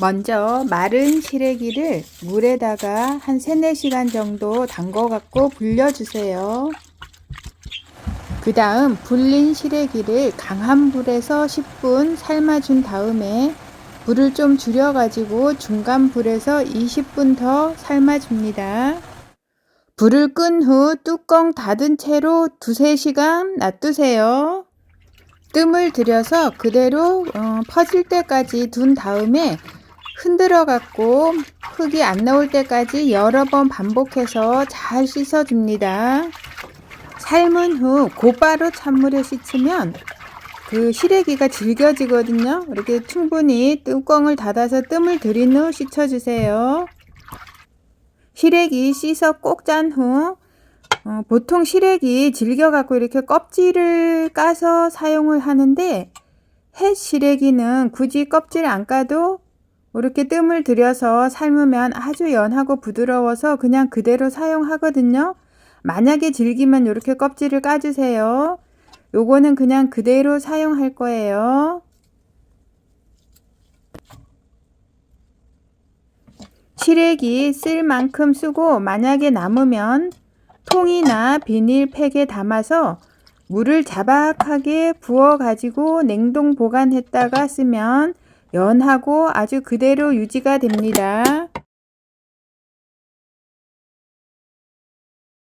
먼저 마른 시래기를 물에다가 한 3, 4시간 정도 담궈 갖고 불려주세요. 그 다음 불린 시래기를 강한 불에서 10분 삶아준 다음에 불을 좀 줄여가지고 중간 불에서 20분 더 삶아줍니다. 불을 끈 후 뚜껑 닫은 채로 두세 시간 놔두세요. 뜸을 들여서 그대로 어, 퍼질 때까지 둔 다음에 흔들어 갖고 흙이 안 나올 때까지 여러 번 반복해서 잘 씻어 줍니다. 삶은 후 곧바로 찬물에 씻으면 그 시래기가 질겨지거든요. 이렇게 충분히 뚜껑을 닫아서 뜸을 들인 후 씻어주세요. 시래기 씻어 꼭 짠 후 어, 보통 시래기 질겨갖고 이렇게 껍질을 까서 사용을 하는데 햇 시래기는 굳이 껍질 안 까도 이렇게 뜸을 들여서 삶으면 아주 연하고 부드러워서 그냥 그대로 사용하거든요. 만약에 질기면 이렇게 껍질을 까주세요. 요거는 그냥 그대로 사용할 거예요. 시래기 쓸 만큼 쓰고 만약에 남으면 통이나 비닐팩에 담아서 물을 자박하게 부어 가지고 냉동 보관했다가 쓰면 연하고 아주 그대로 유지가 됩니다.